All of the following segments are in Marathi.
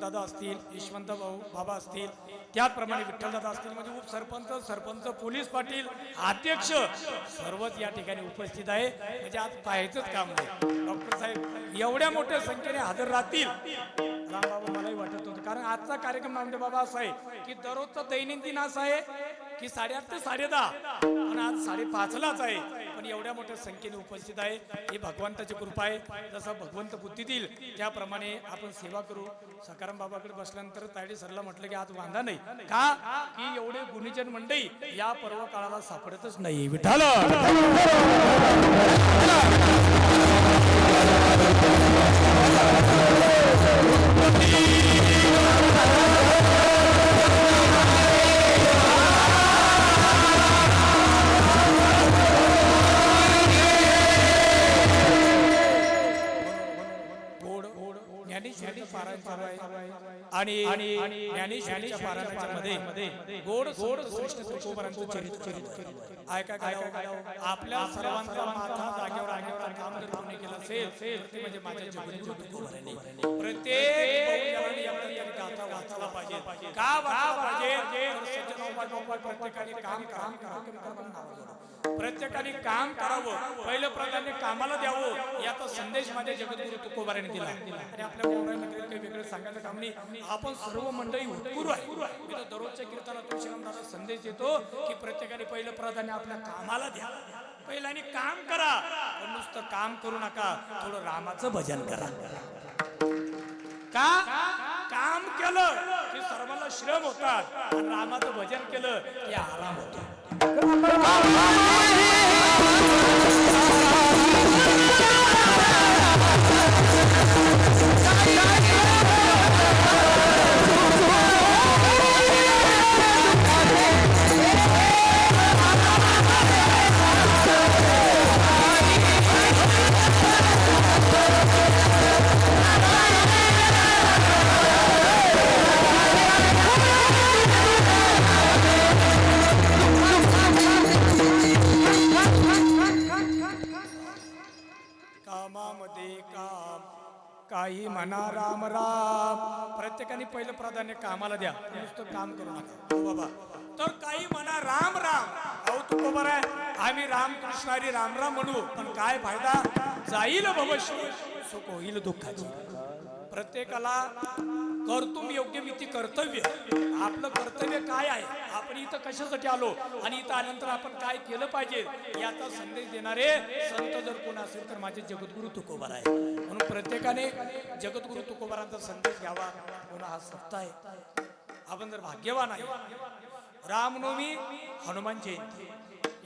दादा असतील यशवंत भाऊ बाबा असतील त्याचप्रमाणे विठ्ठलदादा असतील म्हणजे उपसरपंच सरपंच पोलीस पाटील अध्यक्ष सर्वच या ठिकाणी उपस्थित आहे. म्हणजे आज पाहायचंच काम नाही. डॉक्टर साहेब एवढ्या मोठ्या संख्येने हजर राहतील? रामबाबा मलाही वाटत होतं कारण आजचा कार्यक्रम नामदेव बाबा असा आहे की दररोजचा दैनंदिन असा आहे की साडेआठ ते साडेदहा. पण आज साडेपाचलाच आहे. पण एवढ्या मोठ्या संख्येने उपस्थित आहे. हे भगवंताची कृपा आहे. जसं भगवंत बुद्धी देईल त्याप्रमाणे आपण सेवा करू. सकाराम बाबाकडे बसल्यानंतर तायडे सरला म्हटलं की आज वांधा नाही. का? की एवढे गुणीजन मंडई या पर्व काळाला सापडतच नाही. विठाल आणि ज्ञानेश्वरीच्या गोड गोड श्रेष्ठ तुकोबरांचं चरित्र ऐका काय आपल्या सर्वांचा माथा जागेवर आणण्याचं काम जर कोणी केलं असेल ते म्हणजे माझ्या तुकोबारांनी प्रत्येक गाथा वाचायला पाहिजे का पाहिजे प्रत्येकाने काम काम करावं प्रत्येकाने काम करावं पहिलं प्राधान्य कामाला द्यावं याचा संदेश माझ्या जगद्गुरु तुकोबाराने दिला आणि आपल्या काही वेगळं सांगायचं काम नाही आपण सर्व मंडळी उत्पुर आहे. मी तर दररोजच्या कीर्तनातून दादा संदेश देतो की प्रत्येकाने पहिलं प्राधान्य आपल्या कामाला द्या. पहिल्याने काम करा पण नुसतं काम करू नका थोडं रामाचं भजन करा. का? काम केलं की सर्वांना श्रम होतात रामाचं भजन केलं की आराम होतो. प्रत्येकाने पहिलं प्राधान्य कामाला द्या. नुसतं काम करू नका. हो बाबा. तर काही म्हणा राम राम. अहो तू बरोबर आहे. आम्ही राम कृष्ण हरी राम राम म्हणू. पण काय फायदा? जाईल भविष्य सुख होईल दुःखाची. प्रत्येकाला कर्तुम योग्य मिती कर्तव्य. आपलं कर्तव्य काय आहे? आपण इथं कशासाठी आलो? आणि इथं आल्यानंतर आपण काय केलं पाहिजे? याचा संदेश देणारे संत जर कोण असेल तर माझे जगद्गुरु तुकोबार आहे म्हणून प्रत्येकाने जगद्गुरु तुकोबारांचा संदेश घ्यावा. म्हणून हा सप्ताह आहे. आपण जर भाग्यवान आहे. रामनवमी हनुमान जयंती.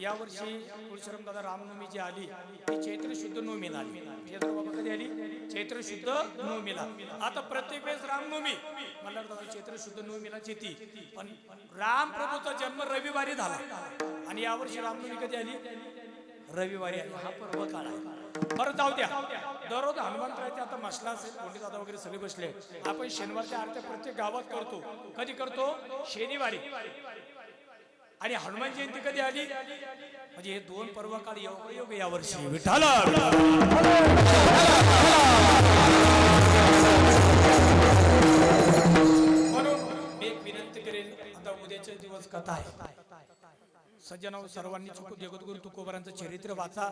यावर्षी तुळशीराम दादा रामनवमी जी आली. ती चैत्र शुद्ध नवमीला आली. म्हणजे चैत्र बाबा कधी आली? चैत्र शुद्ध नवमीला. आता प्रत्येक वेळेस रामनवमी. मला दादा चैत्र शुद्ध नवमीलाच येते. पण राम प्रभूचा जन्म रविवारी झाला. आणि यावर्षी रामनवमी कधी आली? रविवारी आली. हा पर्व काळ आहे. बरं जाऊ द्या. दररोज हनुमंतरायचे आता मसला असेल दादा वगैरे सगळे बसले. आपण शनिवारच्या आरत्या प्रत्येक गावात करतो. कधी करतो? शनिवारी. आणि हनुमान जयंती कधी आली? म्हणजे हे दोन पर्व काळ योग योग या वर्षी विठाल मी एक विनंती करेन आता उद्याचे दिवस कथा आहे. सज्जन सर्वांनी जगद्गुरु तुकोबरांचं चरित्र वाचा.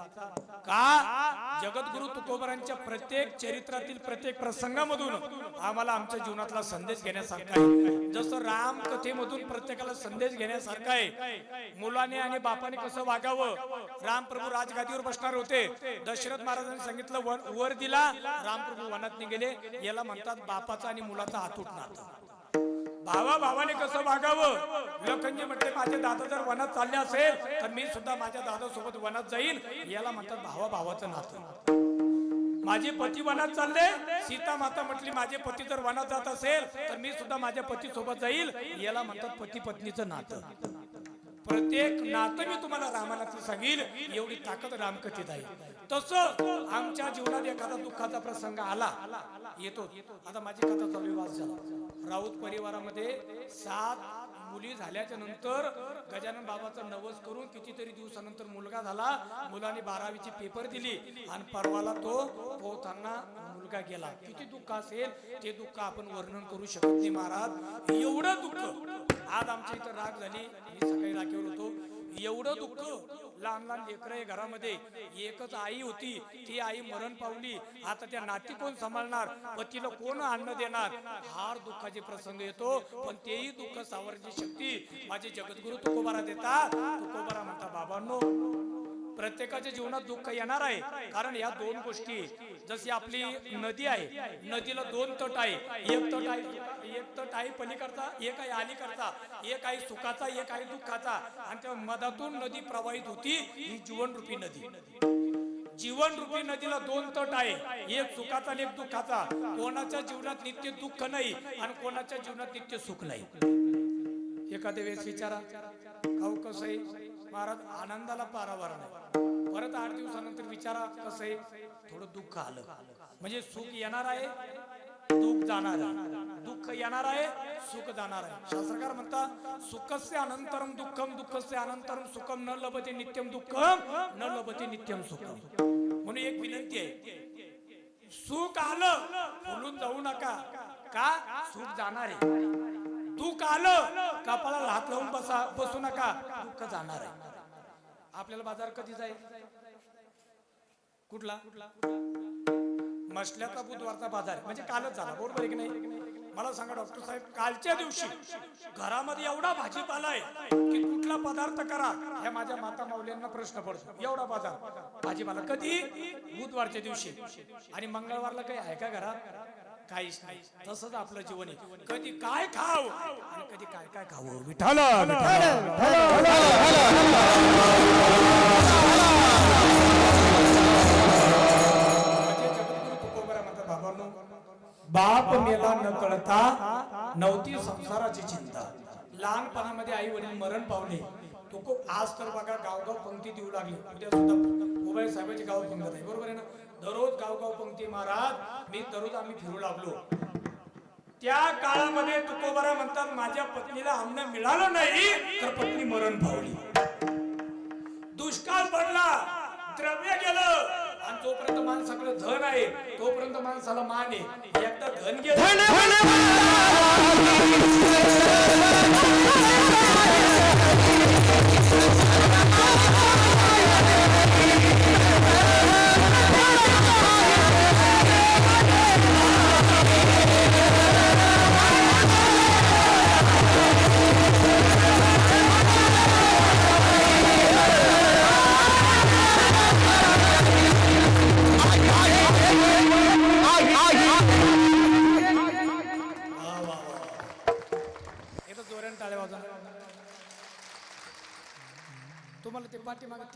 का? जगद्गुरु तुकोबरांच्या प्रत्येक चरित्रातील प्रत्येक प्रसंगामधून आम्हाला आमच्या जीवनातला संदेश घेण्यासारखा आहे. जसं राम कथेमधून प्रत्येकाला संदेश घेण्यासारखा आहे. मुलाने आणि बापाने कसं वागावं? रामप्रभू राजगादीवर बसणार होते. दशरथ महाराजांनी सांगितलं वन वर दिला. रामप्रभू वनात निघेले. याला म्हणतात बापाचा आणि मुलाचा हात नातं भावा भावाने कसं वागावं? विलखंजी म्हटले माझे दादा जर वनात चालले असेल तर मी सुद्धा माझ्या दादा सोबत वनात जाईल याला म्हणतात भावा भावाचं नातं. माझे पती वनात चालले? सीता माता म्हटली माझे पती जर वनात जात असेल तर मी सुद्धा माझ्या पती सोबत जाईल याला म्हणतात पती पत्नीचं नातं. प्रत्येक नातं मी तुम्हाला रामानाचं सांगेल एवढी ताकद रामकथेत आहे. तसं आमच्या जीवनात एखादा दुःखाचा प्रसंग आला येतो. आता माझी कथा चालू आहे, वाद झाला. राऊत परिवारामध्ये सात मुली झाल्याच्यानंतर गजानन बाबाचा नवस करून कितीतरी दिवसानंतर मुलगा झाला. मुलाने बारावीची पेपर दिली आणि परवाला तो पोहताना मुलगा गेला. किती दुःख असेल ते दुःख आपण वर्णन करू शकत नाही महाराज. एवढं दुःख. आज आमच्या इथं राग झाली. मी सकाळी राखेवर होतो. एवढं दुःख लहान लहान लेकरं आहे घरामध्ये. एकच आई होती ती आई मरण पावली. आता त्या नाती कोण सांभाळणार? पतीला कोण अन्न देणार? फार दुःखाचे प्रसंग येतो पण तेही दुःख सावरची शक्ती माझे जगद्गुरु तुकोबारा देतात. तुकोबारा म्हणता बाबांनो प्रत्येकाच्या जीवनात दुःख येणार आहे. कारण या दोन गोष्टी जशी आपली नदी आहे नदीला दोन तट आहे. एक तट आहे एक तट आहे पलीकडचा एक आहे अलीकडचा. एक आहे सुखाचा एक आहे दुःखाचा. आणि त्या मधातून नदी प्रवाहित होती ही जीवनरूपी नदी. जीवन रूपी नदीला दोन तट आहे. एक सुखाचा आणि एक दुःखाचा. कोणाच्या जीवनात नित्य दुःख नाही आणि कोणाच्या जीवनात नित्य सुख नाही. एखाद्या वेळेस विचारा खाऊ कसं आहे? महाराज आनंदाला पारावार नाही. परत आठ दिवसानंतर विचारा कसं आहे. थोडं दुःख आलं. म्हणजे सुख येणार आहे दुःख जाणार दुःख येणार आहे सुख जाणार आहे. शास्त्रकार म्हणता सुखस्य अनंतरम दुःखम दुःखस्य अनंतरम सुखम न लभते नित्यम दुःखम न लभते नित्यम सुखम म्हणून एक विनंती आहे सुख आलं बोलून जाऊ नका. का? सुख जाणार आहे. दुःख आलं कपाळाला हात लावून बसा बसू नका. दुःख जाणार आहे. आपल्याला बाजार कधी जाईल? कुठला? मसल्याचा बुधवारचा बाजार. म्हणजे कालच झाला बरोबर आहे की नाही? मला सांगा डॉक्टर साहेब कालच्या दिवशी घरामध्ये एवढा भाजीपाला आहे की कुठला पदार्थ करा? हे माझ्या माता माऊल्यांना प्रश्न पडतो. एवढा बाजार. भाजीपाला कधी? बुधवारच्या दिवशी. आणि मंगळवारला काही आहे का घरात? काहीच नाही तसंच आपलं जीवन आहे कधी काय खाव आणि कधी काय काय खावं विठाल म्हणजे बाप मेला न कळता नव्हती संसाराची चिंता लहानपणामध्ये आई वडील मरण पावले तुको आज तर बघा गावगाव पंक्ती देऊ लागली उद्या सुद्धा उभय साहेबाची गाव पंगत आहे बरोबर आहे ना दररोज गावगाव पंक्ती महाराज मी दररोज आम्ही फिरू लागलो. त्या काळामध्ये तुकोबारा म्हणतात माझ्या पत्नीला अन्न मिळालं नाही तर पत्नी मरण पावली. दुष्काळ पडला द्रव्य गेलं आणि जोपर्यंत माणसाकडे धन आहे तोपर्यंत माणसाला मान आहे. एकदा धन गेलं.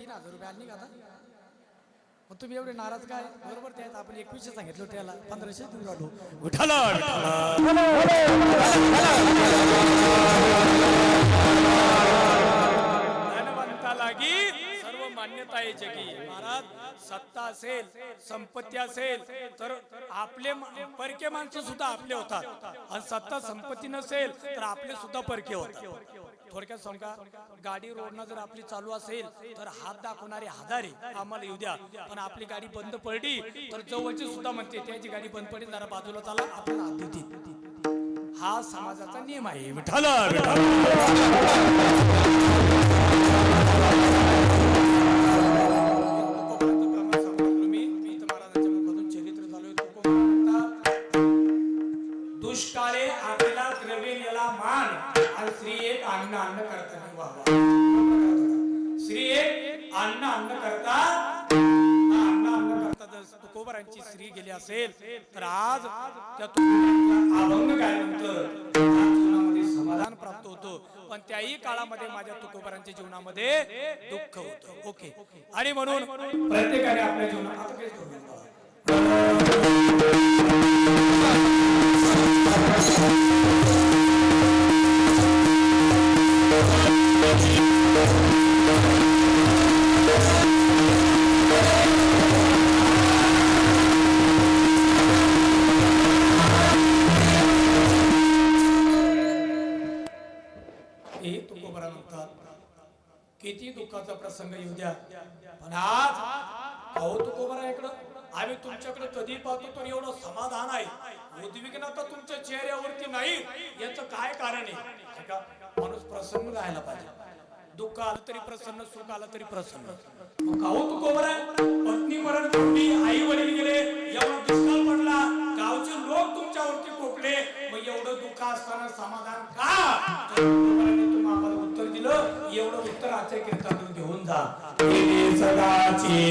तीन हजार रुपये आले नाही का आता मग तुम्ही एवढे नाराज काय बरोबर ते आहेत आपण एकवीसशे सांगितलं त्याला पंधराशे देऊन राहिलो विठाला धनवंता लागी सर्व मान्यता आहे की महाराज सत्ता असेल संपत्ती असेल तर आपले परके माणसं सुद्धा आपले होतात. आणि सत्ता संपत्ती नसेल तर आपले सुद्धा परके होतात. थोडक्यात सांगा गाडी रोडनं जर आपली चालू असेल तर हात दाखवणारे हजारे आम्हाला येऊ द्या. पण आपली गाडी बंद पडली तर जवळची सुद्धा म्हणते त्याची गाडी बंद पडली जरा बाजूला चाला आपल्याला हात देतील. हा समाजाचा नियम आहे. विठाला अन्न अन्न करता नाही वा श्री स्त्री अन्न अन्न करता अन्न अन्न करता जर तुकोबरांची स्त्री गेली असेल तर आज त्या अभंग गायल्यानंतर समाधान प्राप्त होतं. पण त्याही काळामध्ये माझ्या तुकोबरांच्या जीवनामध्ये दुःख होतं. ओके. आणि म्हणून प्रत्येकाने आपल्या जीवनात कारण. आहे का माणूस प्रसन्न राहायला पाहिजे. दुःख आलं तरी प्रसन्न सुख आलं तरी प्रसन्न. मग कौतुक उभं पत्नी मरण पावली आई वडील गेले एवढा दुष्काळ पडला गावचे लोक तुमच्यावरती कोपले मग एवढं दुःख असताना समाधान का? तर तुम्हाला आम्हाला उत्तर दिलं एवढं उत्तर आजच्या कीर्तनातून घेऊन जा. सदाची.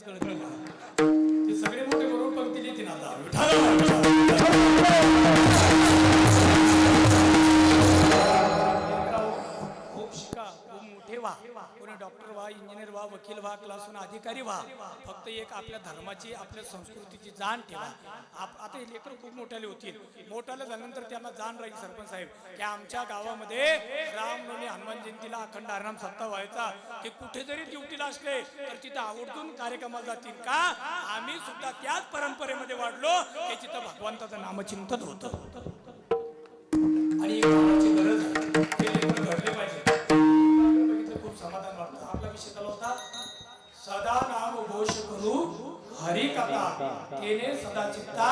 काय होते त्याला हेच व्हा कोणी डॉक्टर व्हा इंजिनियर व्हा वकील व्हा क्लासून अधिकारी व्हा फक्त एक आपल्या धर्माची आपल्या संस्कृतीची जाण ठेवा. आप- आता हे लेकर खूप मोठ्याले होतील. मोठ्याला झाल्यानंतर त्यांना जाण राहील सरपंच साहेब की आमच्या गावामध्ये रामनवमी हनुमान जयंतीला अखंड आराम सप्ताह व्हायचा. ते कुठे जरी ड्युटीला असले तर तिथे आवडतून कार्यक्रमाला जातील का? आम्ही सुद्धा त्याच परंपरेमध्ये वाढलो की तिथं भगवंताचं नामचिंतन होतं. आणि सदा नाम घोष करू हरी कथा। तेने सदा चित्ता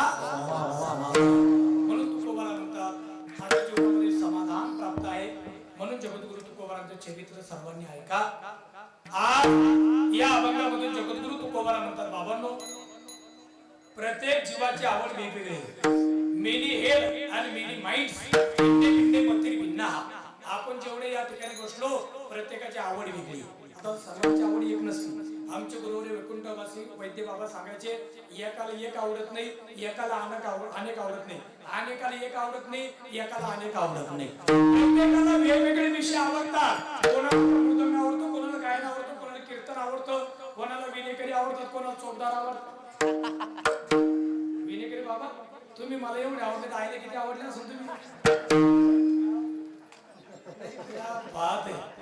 म्हणून तुकोबारा म्हणतात माझ्या जीवनामध्ये समाधान प्राप्त आहे. म्हणून जगद्गुरु तुकोबारांचं चरित्र सर्वांनी ऐका. आज या अभंगामधून जगद्गुरु तुकोबारा म्हणतात बाबांनो प्रत्येक जीवाची आवड वेगवेगळी आहे. मेनी हेड आणि मेनी माइंड भिन्ने भिन्ने मंत्री भिन्न आपण जेवढे या ठिकाणी बसलो प्रत्येकाची आवड वेगळी आता सर्वांची आवडी एक नसते. आमचे गुरुवरे वैकुंठवासी वैद्य बाबा सांगायचे एकाला एक आवडत नाही एकाला अनेक आवड अनेक आवडत नाही. अनेकाला एक आवडत नाही एकाला अनेक आवडत नाही. प्रत्येकाला वेगवेगळे विषय आवडतात. कोणाला मृदंग आवडतो कोणाला गायन आवडतो कोणाला कीर्तन आवडतं कोणाला विनेकरी आवडतात कोणाला चोपदार आवडतात. विनेकरी बाबा तुम्ही मला एवढे आवडले आईला किती आवडले असेल तुम्ही? बात आहे.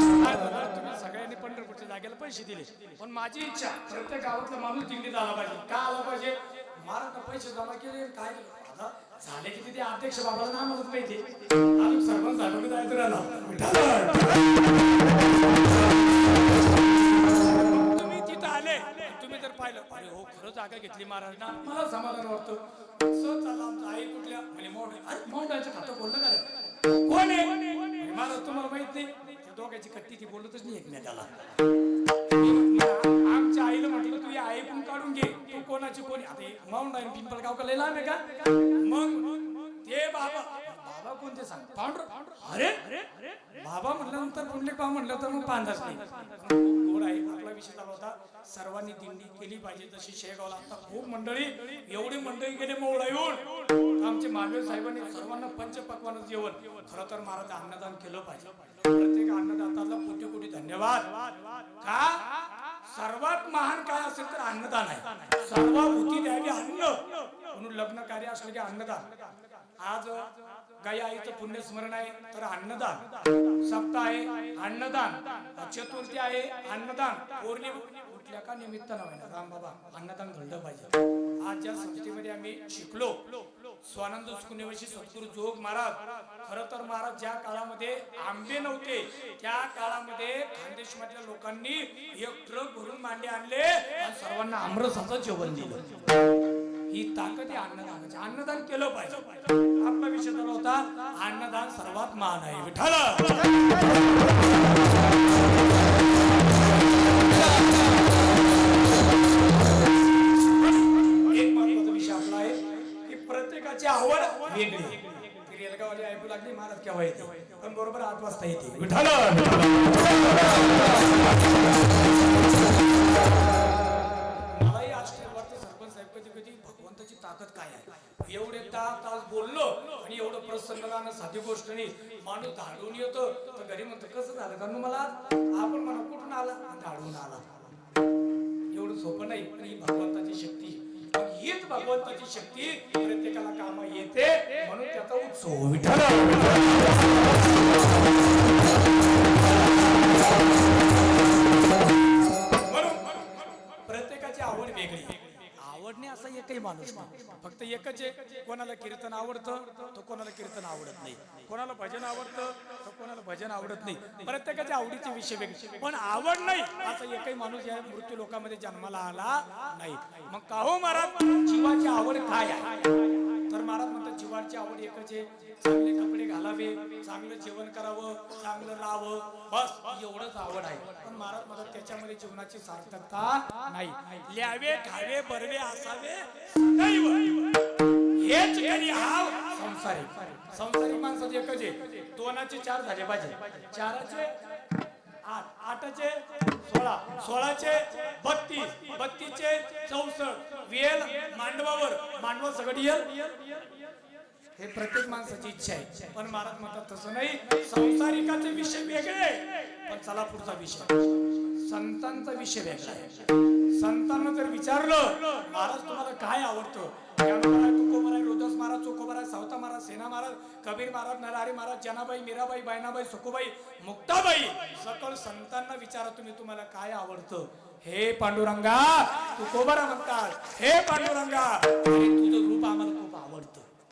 सगळ्यांनी पंढरपूरच्या जागेला पैसे दिले. पण माझी इच्छा प्रत्येक गावातला माणूस दिल्लीत आला पाहिजे. का आला पाहिजे? महाराष्ट्र पैसे जमा केले काय केलं? झाले किती ते अध्यक्ष बाबाला नाव म्हणत पाहिजे अजून सरपंच जायचं राहिला आले तुम्ही जर पाहिलं अरे हो खरं जागा घेतली महाराज ना मला समाधान वाटतं. सहज चालला आमचं आई कुठल्या? म्हणे अरे खातं बोललं का कोण आहे? महाराज तुम्हाला माहीत नाही. त्या दोघांची कट्टी ती बोलतच नाही एकमेकाला. म्हटलं, आमच्या आईला म्हटलं तू या ऐकून काढून घे. तू कोणाची कोणी आता माऊंड आणि पिंपळगाव का लय लांब आहे का? मग ते बाबा. बाबा कोणते सांग पांढर. अरे बाबा म्हटल्यानंतर पुंडलिक बाबा म्हटलं तर मग पांढरच नाही. गोड आहे? आपला विषय झाला होता. सर्वांनी दिंडी केली पाहिजे तशी शेगावला. आता खूप मंडळी एवढी मंडळी गेले मोवळा येऊन आमचे मालवे साहेबांनी सर्वांना पंचपक्वानं जेवण. खरं तर महाराज अन्नदान केलं पाहिजे. प्रत्येक अन्नदाताला कोटी कोटी धन्यवाद. का? सर्वात महान काय असेल तर अन्नदान आहे. सर्वभूती द्यावी अन्न. लग्न कार्य असलं की अन्नदान? आज गाई आईचं पुण्यस्मरण आहे तर अन्नदान. सप्ताह आहे अन्नदान. चतुर्थी आहे अन्नदान. पौर्णिमा. कुठल्या का निमित्त नव्हे राम बाबा अन्नदान घडलं पाहिजे. आज ज्या संस्थेमध्ये आम्ही शिकलो स्वानंद सुकुनेवशी सद्गुरू जोग महाराज खर तर महाराज ज्या काळामध्ये आंबे नव्हते त्या काळामध्ये खानदेश मधल्या लोकांनी एक ट्रक भरून मांडे आणले आणि सर्वांना आमरसाचं जेवण दिलं. ही ताकद आहे अन्नदानाची. अन्नदान केलं पाहिजे. आपला विषय झाला होता अन्नदान सर्वात महान आहे. विठाल एक महत्त्वाचा विषय आपला आहे की प्रत्येकाची आवड वेगळी. रेलगावाली ऐकू लागली महाराज केव्हा येते? पण बरोबर आठ वाजता येते. विठाल एवढे तास तास बोललो आणि एवढं प्रसन्न साधी गोष्ट नाही. माणूस धाडून येतो. तर घरी म्हणतो कसं झालं कारण मला आपण मला कुठून आला? धाडून आला. एवढं सोपं नाही पण ही भगवंताची शक्ती. हीच भगवंताची शक्ती प्रत्येकाला कामा येते. म्हणून त्याचा उत्सव विठ्ठल. म्हणून प्रत्येकाची आवड वेगळी. आवडणे असा एकही माणूस नाही. फक्त एकच आहे कोणाला कीर्तन आवडतं तर कोणाला कीर्तन आवडत नाही. कोणाला भजन आवडतं तर कोणाला भजन आवडत नाही. प्रत्येकाच्या आवडीचे विषय वेगळे. पण आवड नाही असा एकही माणूस या मृत्यू लोकांमध्ये जन्माला आला नाही. मग का हो महाराज? जीवाची आवड काय आहे? तर महाराज म्हणतात जीवाची आवड एकच आहे चांगले कपडे घालावे चांगलं जेवण करावं चांगलं राहावं बस एवढंच आवड आहे. पण महाराज म्हणतात त्याच्यामध्ये जीवनाची सार्थकता नाही. ल्यावे खावे बरवे असावे हेच कधी हाव संसारी संसारी माणसाचे एकच आहे. दोनाचे चार झाले पाहिजे. चाराचे आठ आठाचे सोळा सोळाचे बत्तीस बत्तीसचे चौसष्ट. वेल मांडवावर मांडवा सगळी येल हे प्रत्येक माणसाची इच्छा आहे. पण महाराज म्हणतात तसं नाही. संसारिकाचे विषय वेगळे पण चला पुढचा विषय संतांचा विषय वेगळा आहे. संतांना जर विचारलं महाराज तुम्हाला काय आवडतं? महाराज, तुकोबा महाराज, सावता महाराज सेना महाराज कबीर महाराज नरहरी महाराज जनाबाई मीराबाई बहिणाबाई सुखोबाई मुक्ताबाई सकल संतांना विचारा तुम्ही तुम्हाला काय आवडतं? हे पांडुरंगा तुकोबारा म्हणतात. हे पांडुरंगा तुझं रूप आम्हाला खूप आवडतं.